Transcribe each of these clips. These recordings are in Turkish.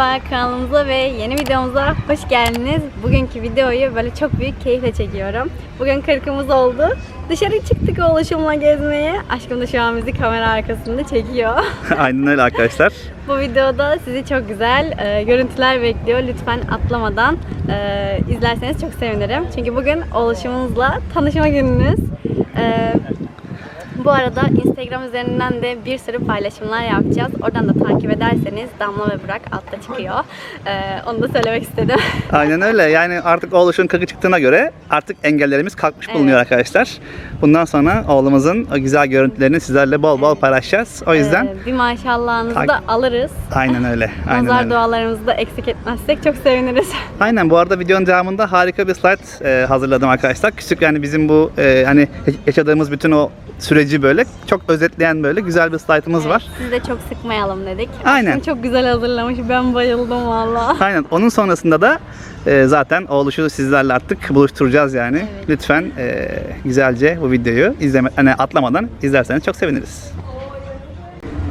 Merhaba kanalımıza ve yeni videomuza hoş geldiniz. Bugünkü videoyu böyle çok büyük keyifle çekiyorum. Bugün kırkımız oldu. Dışarı çıktık oluşumla gezmeye. Aşkım da şu an bizi kamera arkasında çekiyor. Aynen öyle arkadaşlar. Bu videoda sizi çok güzel e, görüntüler bekliyor. Lütfen atlamadan e, izlerseniz çok sevinirim. Çünkü bugün oluşumumuzla tanışma gününüz. E, bu arada Instagram üzerinden de bir sürü paylaşımlar yapacağız. Oradan da takip ederseniz Damla ve Burak altta çıkıyor. E, onu da söylemek istedim. Aynen öyle. Yani artık oğluşun kırkı çıktığına göre artık engellerimiz kalkmış Evet. bulunuyor arkadaşlar. Bundan sonra oğlumuzun o güzel görüntülerini sizlerle bol bol paylaşacağız. O yüzden E, bir maşallahınızı Tak- da alırız. aynen öyle. Aynen Nazar öyle. dualarımızı da eksik etmezsek çok seviniriz. Aynen bu arada videonun devamında harika bir slide e, hazırladım arkadaşlar. Küçük yani bizim bu e, hani yaşadığımız bütün o süreci böyle çok özetleyen böyle güzel bir slaytımız var. Sizi de çok sıkmayalım dedik. Aynen. Aşkım çok güzel hazırlamış. Ben bayıldım valla. Aynen. Onun sonrasında da e, zaten oğluşu sizlerle artık buluşturacağız yani. Evet. Lütfen e, güzelce bu videoyu izleme hani atlamadan izlerseniz çok seviniriz.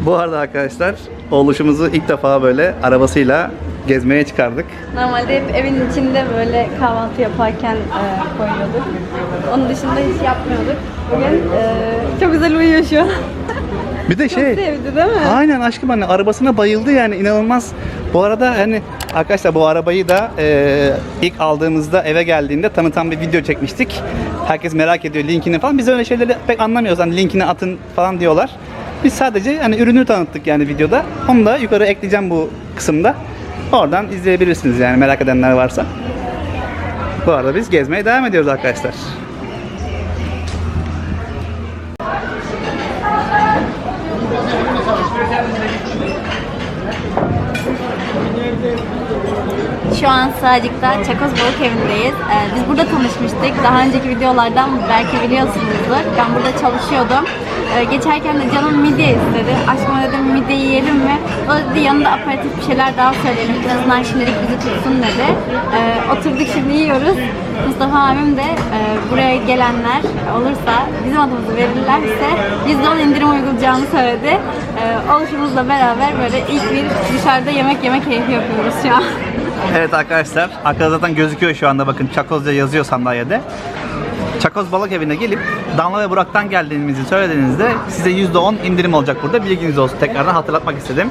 Bu arada arkadaşlar oğluşumuzu ilk defa böyle arabasıyla gezmeye çıkardık. Normalde hep evin içinde böyle kahvaltı yaparken e, koyuyorduk. Onun dışında hiç yapmıyorduk. Bugün e, çok güzel uyuyor şu an. Bir de Çok şey sevdi değil mi? Aynen aşkım anne arabasına bayıldı yani inanılmaz. Bu arada hani arkadaşlar bu arabayı da e, ilk aldığımızda eve geldiğinde tanıtan bir video çekmiştik. Herkes merak ediyor linkini falan. Biz öyle şeyleri pek anlamıyoruz. Hani linkini atın falan diyorlar. Biz sadece hani ürünü tanıttık yani videoda. Onu da yukarı ekleyeceğim bu kısımda. Oradan izleyebilirsiniz yani merak edenler varsa. Bu arada biz gezmeye devam ediyoruz arkadaşlar. Sığacık'ta Çakoz Balık Evi'ndeyiz. Ee, biz burada tanışmıştık. Daha önceki videolardan belki biliyorsunuzdur. Ben burada çalışıyordum. Ee, geçerken de canım midye istedi. Aşkıma dedim midye yiyelim mi? O dedi yanında aperatif bir şeyler daha söyleyelim. En azından şimdilik bizi tutsun dedi. Ee, oturduk şimdi yiyoruz. Mustafa abim de e, buraya gelenler olursa bizim adımızı verirlerse %10 indirim uygulayacağını söyledi. Ee, oluşumuzla beraber böyle ilk bir dışarıda yemek yemek keyfi yapıyoruz şu an. Evet arkadaşlar, arkada zaten gözüküyor şu anda bakın Çakozca yazıyor sandalyede. Çakoz Balık Evi'ne gelip Damla ve Burak'tan geldiğimizi söylediğinizde size %10 indirim olacak burada. Bilginiz olsun. Tekrardan hatırlatmak istedim.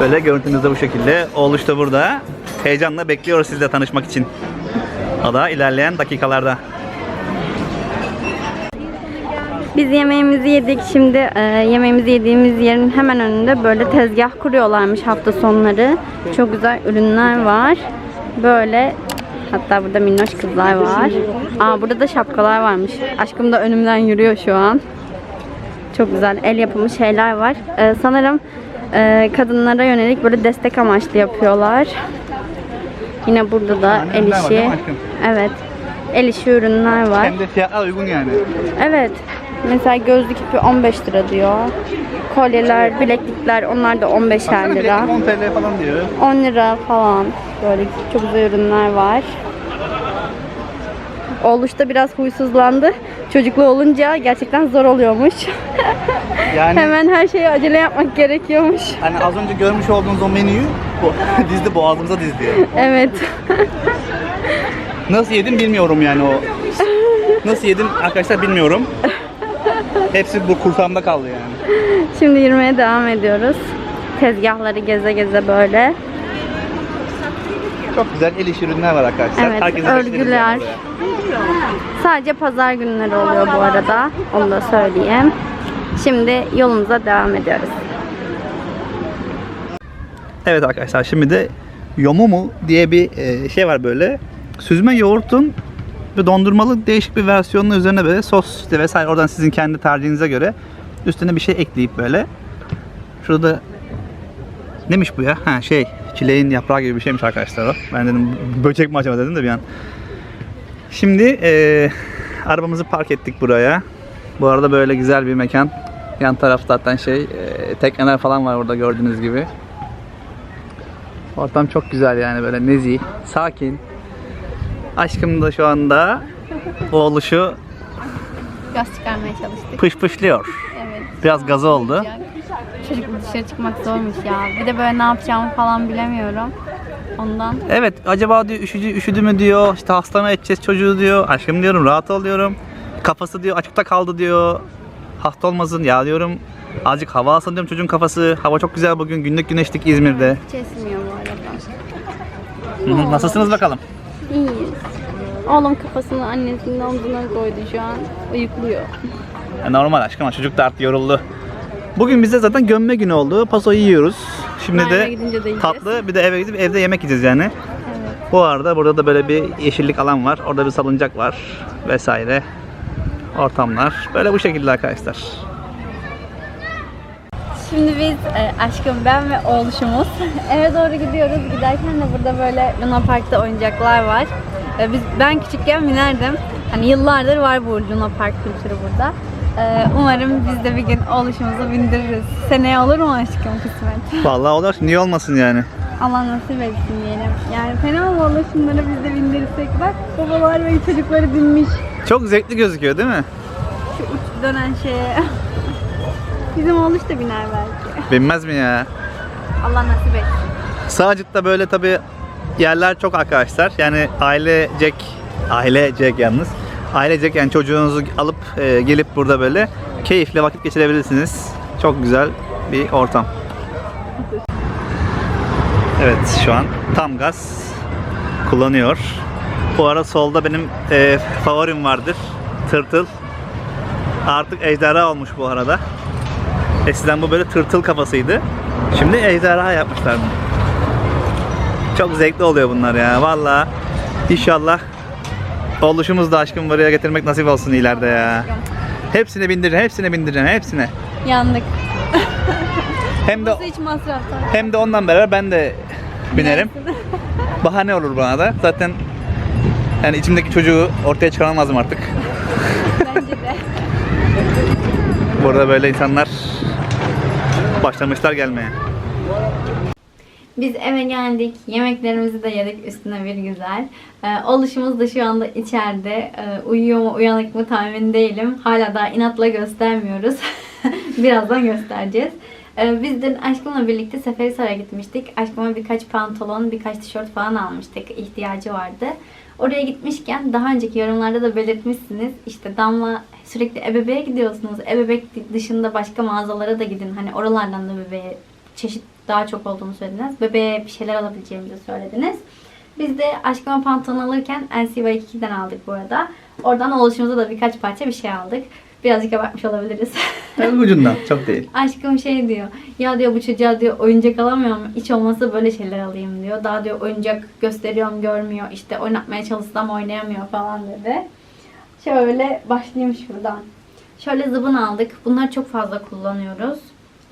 Böyle görüntünüz de bu şekilde. Oğluş da burada. Heyecanla bekliyoruz sizle tanışmak için. O da ilerleyen dakikalarda. Biz yemeğimizi yedik. Şimdi e, yemeğimizi yediğimiz yerin hemen önünde böyle tezgah kuruyorlarmış hafta sonları. Çok güzel ürünler var. Böyle hatta burada minnoş kızlar var. Aa burada da şapkalar varmış. Aşkım da önümden yürüyor şu an. Çok güzel el yapımı şeyler var. E, sanırım e, kadınlara yönelik böyle destek amaçlı yapıyorlar. Yine burada da el işi. Evet. El işi ürünler var. Hem de fiyatlar uygun yani. Evet. Mesela gözlük ipi 15 lira diyor. Kolyeler, bileklikler onlar da 15'er Baksana lira. bileklik 10 TL falan diyor. 10 lira falan. Böyle çok güzel ürünler var. Oğluş da biraz huysuzlandı. Çocuklu olunca gerçekten zor oluyormuş. Yani Hemen her şeyi acele yapmak gerekiyormuş. hani az önce görmüş olduğunuz o menüyü bu, dizdi boğazımıza dizdi. Evet. Nasıl yedim bilmiyorum yani o. Nasıl yedim arkadaşlar bilmiyorum. Hepsi bu kursağımda kaldı yani. Şimdi yürümeye devam ediyoruz. Tezgahları geze geze böyle. Çok güzel el işi ürünler var arkadaşlar. Evet, Herkese bekleriz örgüler. yani buraya. Sadece pazar günleri oluyor bu arada. Onu da söyleyeyim. Şimdi yolumuza devam ediyoruz. Evet arkadaşlar şimdi de Yomumu diye bir e, şey var böyle. Süzme yoğurtun bir dondurmalı değişik bir versiyonunun üzerine böyle sos işte vesaire oradan sizin kendi tercihinize göre üstüne bir şey ekleyip böyle. Şurada Neymiş bu ya? Ha şey, çileğin yaprağı gibi bir şeymiş arkadaşlar o. Ben dedim böcek mi acaba dedim de bir an. Şimdi e, arabamızı park ettik buraya. Bu arada böyle güzel bir mekan. Yan taraf zaten şey, e, tekneler falan var burada gördüğünüz gibi. Ortam çok güzel yani böyle nezih, sakin. Aşkım da şu anda oğluşu Gaz çıkarmaya çalıştık. pış pışlıyor. Evet. Biraz gazı oldu. çocukla dışarı çıkmak zormuş ya. Bir de böyle ne yapacağımı falan bilemiyorum. Ondan Evet acaba diyor üşüdü, üşüdü mü diyor. İşte hasta mı edeceğiz çocuğu diyor. Aşkım diyorum rahat ol diyorum. Kafası diyor açıkta kaldı diyor. Hasta olmasın ya diyorum. Azıcık hava alsın diyorum çocuğun kafası. Hava çok güzel bugün. Günlük güneşlik İzmir'de. hiç esmiyor bu arada. Hı hı, Nasılsınız bakalım? İyiyiz. Oğlum kafasını annesinin omzuna koydu şu an. Uyukluyor. Ya normal aşkım çocuk da artık yoruldu. Bugün bize zaten gömme günü oldu. Pasoyu yiyoruz. Şimdi de gidince de yiyeceğiz. tatlı bir de eve gidip evde yemek yiyeceğiz yani. Evet. Bu arada burada da böyle bir yeşillik alan var. Orada bir salıncak var vesaire. Ortamlar. Böyle bu şekilde arkadaşlar. Şimdi biz e, aşkım ben ve oğluşumuz eve doğru gidiyoruz. Giderken de burada böyle Luna Park'ta oyuncaklar var. E, biz ben küçükken binerdim. Hani yıllardır var bu Luna Park kültürü burada. E, umarım biz de bir gün oğluşumuzu bindiririz. Seneye olur mu aşkım kısmet? Vallahi olur. Niye olmasın yani? Allah nasip etsin diyelim. Yani fena mı olur şunları biz de bindirirsek? Bak babalar ve çocukları binmiş. Çok zevkli gözüküyor değil mi? Şu uç dönen şeye. Bizim oğluş da biner belki. Binmez mi ya? Allah nasip etsin. Sağcık'ta böyle tabi yerler çok arkadaşlar. Yani ailecek, ailecek yalnız. Ailecek yani çocuğunuzu alıp e, gelip burada böyle keyifle vakit geçirebilirsiniz. Çok güzel bir ortam. Evet şu an tam gaz kullanıyor. Bu ara solda benim e, favorim vardır. Tırtıl. Artık ejderha olmuş bu arada. Eskiden bu böyle tırtıl kafasıydı. Şimdi ejderha yapmışlar bunu. Çok zevkli oluyor bunlar ya. Valla inşallah oluşumuz da aşkım buraya getirmek nasip olsun ileride ya. Hepsine bindireceğim, hepsine bindireceğim, hepsine. Yandık. Hem de hiç masraftan. hem de ondan beraber ben de binerim. Bahane olur bana da. Zaten yani içimdeki çocuğu ortaya çıkaramazdım artık. Bence de. Burada böyle insanlar başlamışlar gelmeye. Biz eve geldik. Yemeklerimizi de yedik üstüne bir güzel. Ee, oluşumuz da şu anda içeride. Ee, uyuyor mu uyanık mı tahmin değilim. Hala daha inatla göstermiyoruz. Birazdan göstereceğiz. Ee, biz dün aşkımla birlikte Seferihisar'a gitmiştik. Aşkıma birkaç pantolon, birkaç tişört falan almıştık. ihtiyacı vardı. Oraya gitmişken daha önceki yorumlarda da belirtmişsiniz. İşte Damla sürekli ebebeğe gidiyorsunuz. Ebebek dışında başka mağazalara da gidin. Hani oralardan da bebeğe çeşit daha çok olduğunu söylediniz. Bebeğe bir şeyler alabileceğimizi söylediniz. Biz de aşkıma pantolon alırken NCY2'den aldık bu arada. Oradan oluşumuza da birkaç parça bir şey aldık. Birazcık abartmış olabiliriz. En ucundan çok değil. Aşkım şey diyor. Ya diyor bu çocuğa diyor oyuncak alamıyor mu? Hiç olmazsa böyle şeyler alayım diyor. Daha diyor oyuncak gösteriyorum görmüyor. İşte oynatmaya çalışsam oynayamıyor falan dedi. Şöyle başlayayım şuradan. Şöyle zıbın aldık. Bunları çok fazla kullanıyoruz.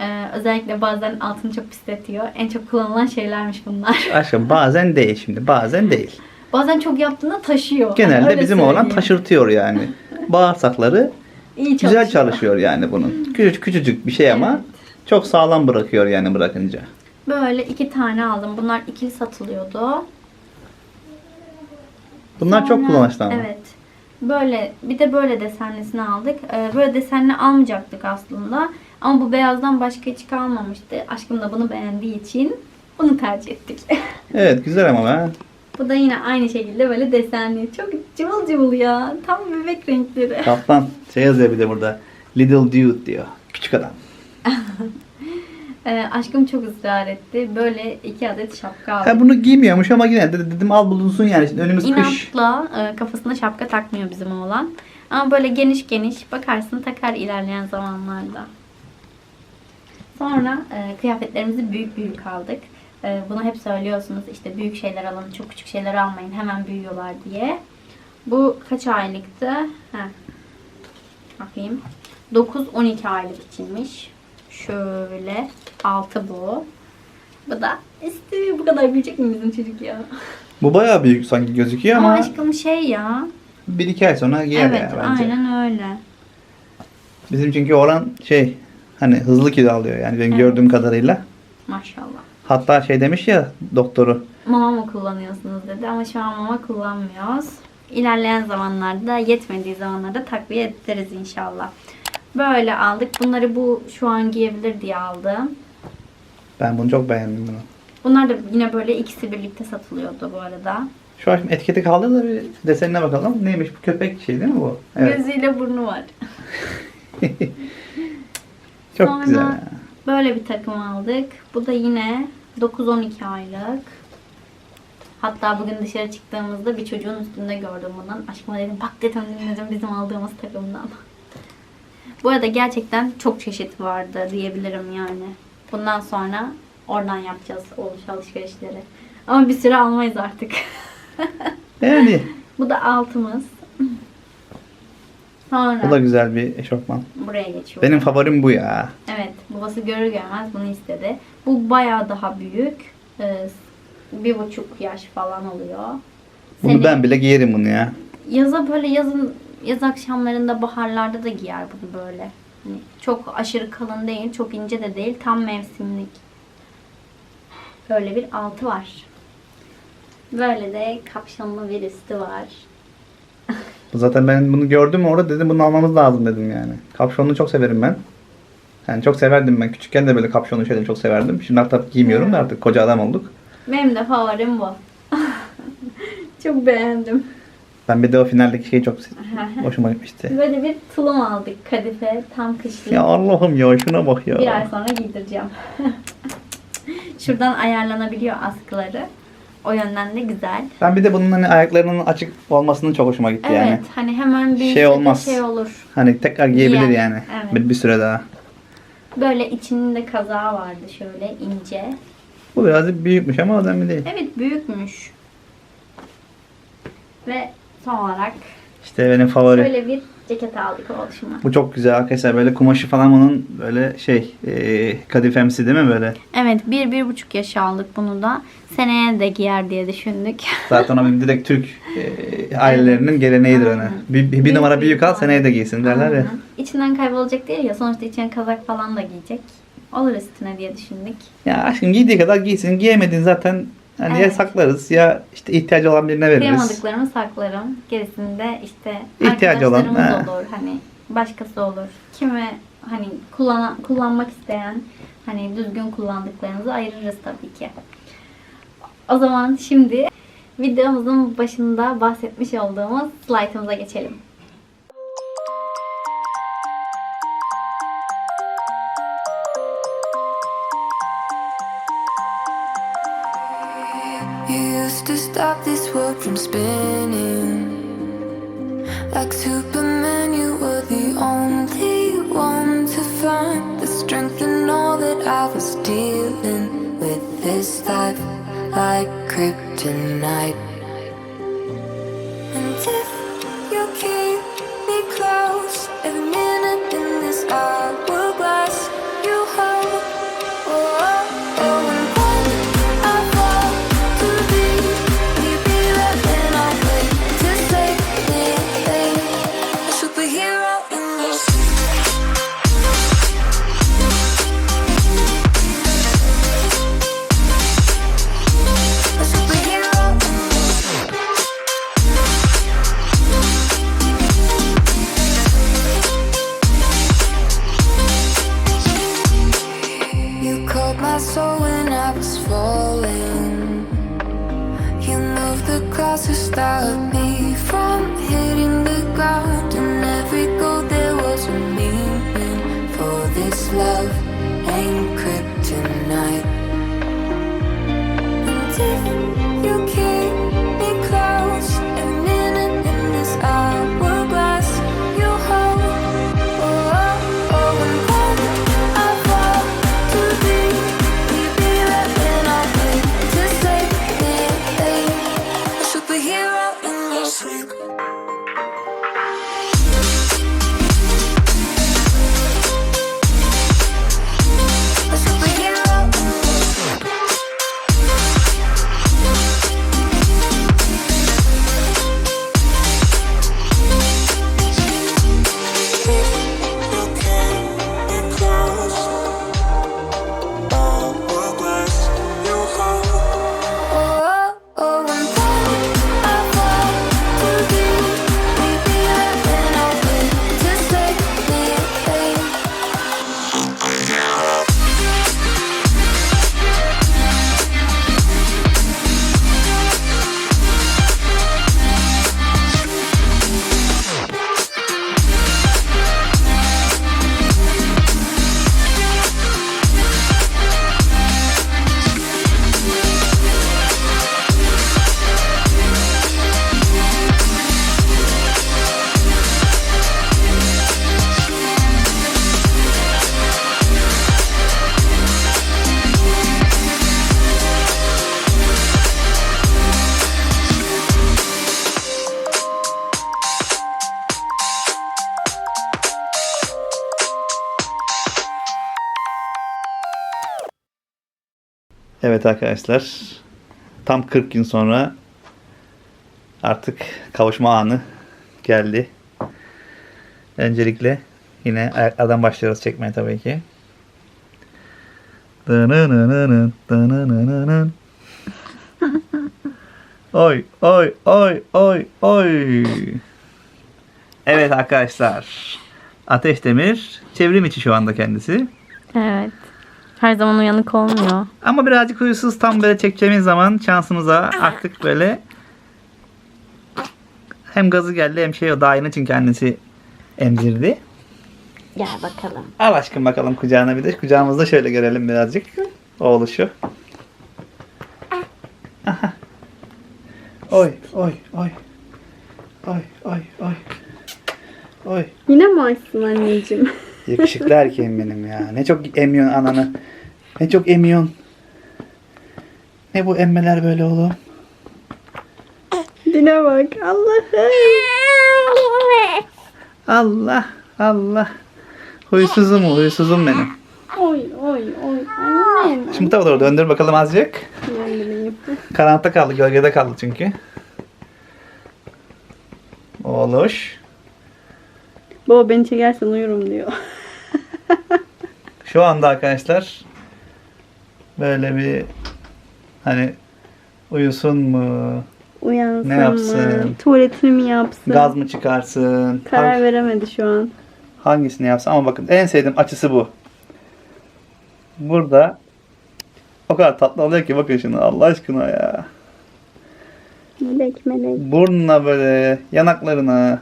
Ee, özellikle bazen altını çok pisletiyor. En çok kullanılan şeylermiş bunlar. Aşkım bazen değil şimdi, bazen değil. Bazen çok yaptığında taşıyor. Genelde öyle bizim oğlan söyleyeyim. taşırtıyor yani. Bağırsakları İyi güzel çalışıyor yani bunun. Küçücük küçücük bir şey ama çok sağlam bırakıyor yani bırakınca. Böyle iki tane aldım. Bunlar ikili satılıyordu. Bunlar çok Sonra- kullanışlı ama. Evet. Böyle bir de böyle desenlisini aldık. Ee, böyle desenli almayacaktık aslında. Ama bu beyazdan başka hiç kalmamıştı. Aşkım da bunu beğendiği için bunu tercih ettik. Evet güzel ama ben. Bu da yine aynı şekilde böyle desenli. Çok cıvıl cıvıl ya. Tam bebek renkleri. Kaptan şey yazıyor bir de burada. Little dude diyor. Küçük adam. Ee, aşkım çok ısrar etti. Böyle iki adet şapka aldık. Ha bunu giymiyormuş ama yine de dedim al bulunsun yani. Şimdi önümüz kış. İnatla e, kafasına şapka takmıyor bizim oğlan. Ama böyle geniş geniş bakarsın takar ilerleyen zamanlarda. Sonra e, kıyafetlerimizi büyük büyük aldık. E, bunu hep söylüyorsunuz işte büyük şeyler alın, çok küçük şeyler almayın hemen büyüyorlar diye. Bu kaç aylıktı? Heh. Bakayım. 9-12 aylık içinmiş. Şöyle. Altı bu. Bu da üstü. Bu kadar büyüyecek mi bizim çocuk ya? Bu bayağı büyük sanki gözüküyor Ama ama aşkım şey ya. bir iki ay sonra giyer evet ya bence. aynen öyle. Bizim çünkü oğlan şey hani hızlı kilo alıyor yani benim Evet. gördüğüm kadarıyla. Maşallah. Hatta şey demiş ya doktoru. Mama mı kullanıyorsunuz dedi ama şu an mama kullanmıyoruz. İlerleyen zamanlarda yetmediği zamanlarda takviye ederiz inşallah. Böyle aldık. Bunları bu şu an giyebilir diye aldım. Ben bunu çok beğendim bunu. Bunlar da yine böyle ikisi birlikte satılıyordu bu arada. Şu an şimdi etiketi kaldır da bir desenine bakalım. Neymiş bu köpek şey değil mi bu? Evet. Gözüyle burnu var. Çok Sonra güzel. Böyle bir takım aldık. Bu da yine 9-12 aylık. Hatta bugün dışarı çıktığımızda bir çocuğun üstünde gördüm bundan. Aşkıma dedim bak dedim dedim bizim aldığımız takımdan. Bu arada gerçekten çok çeşit vardı diyebilirim yani. Bundan sonra oradan yapacağız oluş alışverişleri. Ama bir süre almayız artık. Yani Bu da altımız. Sonra bu da güzel bir eşofman. buraya geçiyorum. Benim favorim bu ya. Evet, babası görür görmez bunu istedi. Bu bayağı daha büyük. Ee, bir buçuk yaş falan oluyor. Bunu Seni ben bile giyerim bunu ya. Yaza böyle yazın yaz akşamlarında baharlarda da giyer bunu böyle. Hani çok aşırı kalın değil, çok ince de değil, tam mevsimlik. Böyle bir altı var. Böyle de kapşonlu bir üstü var. Zaten ben bunu gördüm orada dedim bunu almamız lazım dedim yani. Kapşonlu çok severim ben. Yani çok severdim ben. Küçükken de böyle kapşonlu şeyleri çok severdim. Şimdi artık giymiyorum da artık koca adam olduk. Benim de favorim bu. çok beğendim. Ben bir de o finaldeki şeyi çok hoşuma gitmişti. Böyle bir tulum aldık kadife tam kışlık. Ya Allah'ım ya şuna bak ya. Bir ay sonra giydireceğim. Şuradan ayarlanabiliyor askıları. O yönden de güzel. Ben bir de bunun hani ayaklarının açık olmasının çok hoşuma gitti Evet, yani. hani hemen bir Şey olmaz. şey olur. Hani tekrar giyebilir Giyer, yani. evet. Bir, bir süre daha. Böyle içinde kazağı vardı şöyle ince. Bu biraz büyükmüş ama önemli değil. Evet, büyükmüş. Ve son olarak İşte benim favori. şöyle bir ceket aldık oluşuma. Bu çok güzel arkadaşlar. Böyle kumaşı falan bunun böyle şey e, kadifemsi değil mi böyle? Evet, bir, bir buçuk yaş aldık bunu da. Seneye de giyer diye düşündük. Zaten o bir direkt Türk e, ailelerinin geleneğidir ona. Aynen. Bir, bir, bir numara büyük al seneye de giysin derler ya. Aynen. İçinden kaybolacak değil ya. Sonuçta içine kazak falan da giyecek. Olur üstüne diye düşündük. Ya aşkım giydiği kadar giysin. Giyemediğin zaten hani ya Evet. saklarız ya işte ihtiyacı olan birine veririz. Kıyamadıklarımı saklarım. Gerisinde işte İhtiyacı olan, he. olur. Hani başkası olur. Kimi hani kullan kullanmak isteyen hani düzgün kullandıklarımızı ayırırız tabii ki. O zaman şimdi videomuzun başında bahsetmiş olduğumuz slaytımıza geçelim. Stop this world from spinning. Like Superman, you were the only one to find the strength in all that I was dealing with this life, like kryptonite. Evet arkadaşlar. Tam 40 gün sonra artık kavuşma anı geldi. Öncelikle yine ayaklardan başlıyoruz çekmeye tabii ki. Oy oy oy oy oy. Evet arkadaşlar. Ateş Demir çevrim içi şu anda kendisi. Evet. Her zaman uyanık olmuyor. Ama birazcık huysuz tam böyle çekeceğimiz zaman şansımıza artık böyle hem gazı geldi hem şey o daha yeni için kendisi emzirdi. Gel bakalım. Al aşkım bakalım kucağına bir de. Kucağımızda şöyle görelim birazcık. Oğluşu. Aha. Oy oy oy. Oy oy oy. Oy. Yine mi açsın anneciğim? Yakışıklı erkeğim benim ya. Ne çok emiyorsun ananı. Ne çok emiyorsun. Ne bu emmeler böyle oğlum? Dine bak Allah'ım. Allah Allah. Huysuzum huysuzum benim. Oy oy oy annem. Şimdi tavada doğru döndür bakalım azıcık. Döndüreyim. Karanlıkta kaldı, gölgede kaldı çünkü. Oğluş. Baba beni çekersen uyurum diyor. Şu anda arkadaşlar böyle bir hani uyusun mu, Uyansın Ne yapsın? mı? Tuvaletini mi yapsın? gaz mı çıkarsın, Karar hang- veremedi şu an. hangisini yapsın ama bakın en sevdiğim açısı bu. Burada o kadar tatlı oluyor ki bakın şunu Allah aşkına ya. Melek melek. Burnuna böyle yanaklarına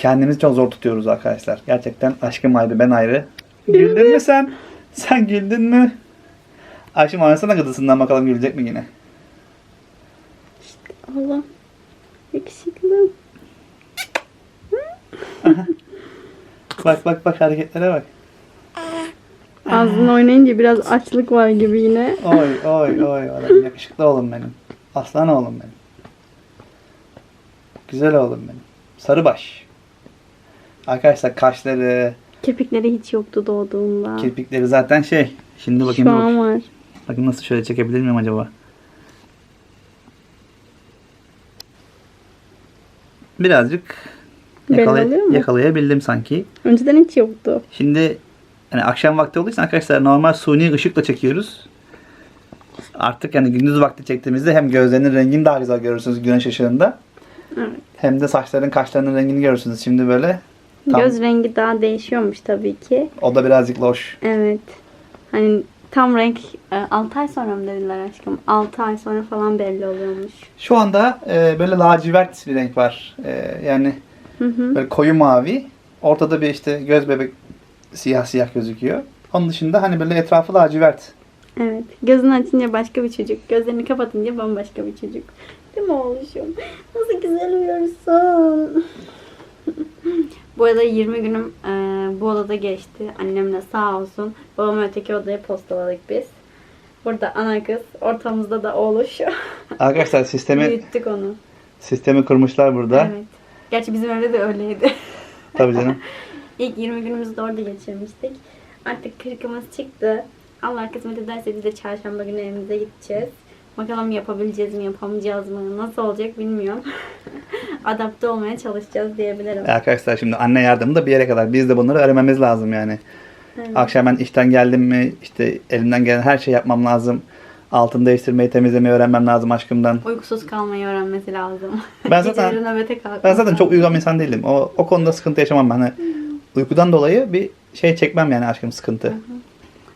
kendimizi çok zor tutuyoruz arkadaşlar. Gerçekten aşkım ayrı ben ayrı. Güldün mü sen? Sen güldün mü? Ayşem oynasana gıdısından bakalım gülecek mi yine? Allah. Yakışıklı. Bak bak bak hareketlere bak. Ağzını oynayınca biraz açlık var gibi yine. Oy oy oy. oğlum, Yakışıklı oğlum benim. Aslan oğlum benim. Güzel oğlum benim. Sarıbaş. Arkadaşlar kaşları, Kepikleri hiç yoktu doğduğunda. kirpikleri zaten şey. Şimdi bakayım Şu an var. Bakın nasıl şöyle çekebilir miyim acaba? Birazcık Belli yakalay- oluyor mu? yakalayabildim sanki. Önceden hiç yoktu. Şimdi hani akşam vakti için arkadaşlar normal suni ışıkla çekiyoruz. Artık yani gündüz vakti çektiğimizde hem gözlerinin rengini daha güzel görürsünüz güneş ışığında. Evet. Hem de saçların kaşlarının rengini görürsünüz. Şimdi böyle tam, Göz rengi daha değişiyormuş tabii ki. o da birazcık loş. Evet. Hani tam renk 6 ay sonra mı dediler aşkım? 6 ay sonra falan belli oluyormuş. Şu anda e, böyle lacivert bir renk var. E, yani Hı hı. Böyle koyu mavi. Ortada bir işte göz bebek siyah siyah gözüküyor. Onun dışında hani böyle etrafı lacivert. Evet. Gözünü açınca başka bir çocuk. Gözlerini kapatınca bambaşka bir çocuk. Değil mi oğluşum? Nasıl güzel uyuyorsun. bu arada 20 günüm e, bu odada geçti. Annemle sağ olsun. Babamı öteki odaya postaladık biz. Burada ana kız. Ortamızda da oğluş. Arkadaşlar sistemi Büyüttük onu. sistemi kurmuşlar burada. Evet. Gerçi bizim evde de öyleydi. Tabii canım. İlk 20 günümüzü de orada geçirmiştik. Artık kırkımız çıktı. Allah kısmet ederse biz de çarşamba günü evimize gideceğiz. Bakalım yapabileceğiz mi, yapamayacağız mı, nasıl olacak bilmiyorum. Adapte olmaya çalışacağız diyebilirim. Arkadaşlar şimdi anne yardımı da bir yere kadar. Biz de bunları öğrenmemiz lazım yani. Evet. Akşam ben işten geldim mi işte elimden gelen her şeyi yapmam lazım. Altını değiştirmeyi, temizlemeyi öğrenmem lazım aşkımdan. Uykusuz kalmayı öğrenmesi lazım. Ben zaten- nöbete Ben zaten çok uyuyan insan değilim. O, o konuda sıkıntı yaşamam ben. Hani uykudan dolayı bir şey çekmem yani aşkım sıkıntı.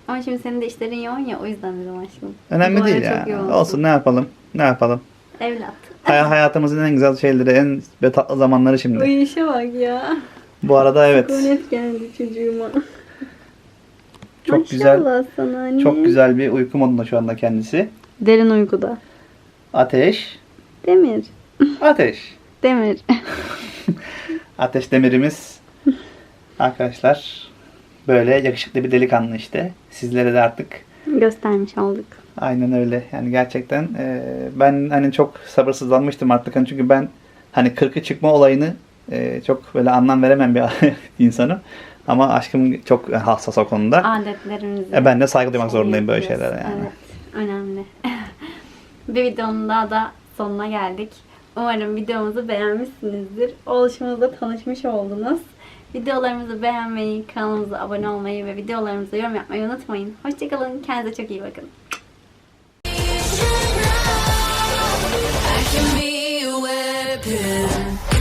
Ama şimdi senin de işlerin yoğun ya o yüzden dedim aşkım. Önemli Bu değil ya. Olsun ne yapalım? Ne yapalım? Evlat. Hay- hayatımızın en güzel şeyleri, en ve tatlı zamanları şimdi. Uyuşa bak ya. Bu arada evet. Konet geldi çocuğuma. Çok güzel. Maşallah sana anne. Çok güzel bir uyku modunda şu anda kendisi. Derin uykuda. Ateş. Demir. Ateş. Demir. Ateş demirimiz. Arkadaşlar böyle yakışıklı bir delikanlı işte. Sizlere de artık Göstermiş olduk. aynen öyle. Yani gerçekten e, ben hani çok sabırsızlanmıştım artık. Hani çünkü ben hani 40'ı çıkma olayını e, çok böyle anlam veremem bir insanım. Ama aşkım çok hassas o konuda. Adetlerimizi. E ben de saygı duymak zorundayım böyle şeylere yani. Evet. önemli. bir videonun daha da sonuna geldik. Umarım videomuzu beğenmişsinizdir. Oluşumuzda tanışmış oldunuz. Videolarımızı beğenmeyi, kanalımıza abone olmayı ve videolarımıza yorum yapmayı unutmayın. Hoşçakalın. Kendinize çok iyi bakın. I can be your weapon.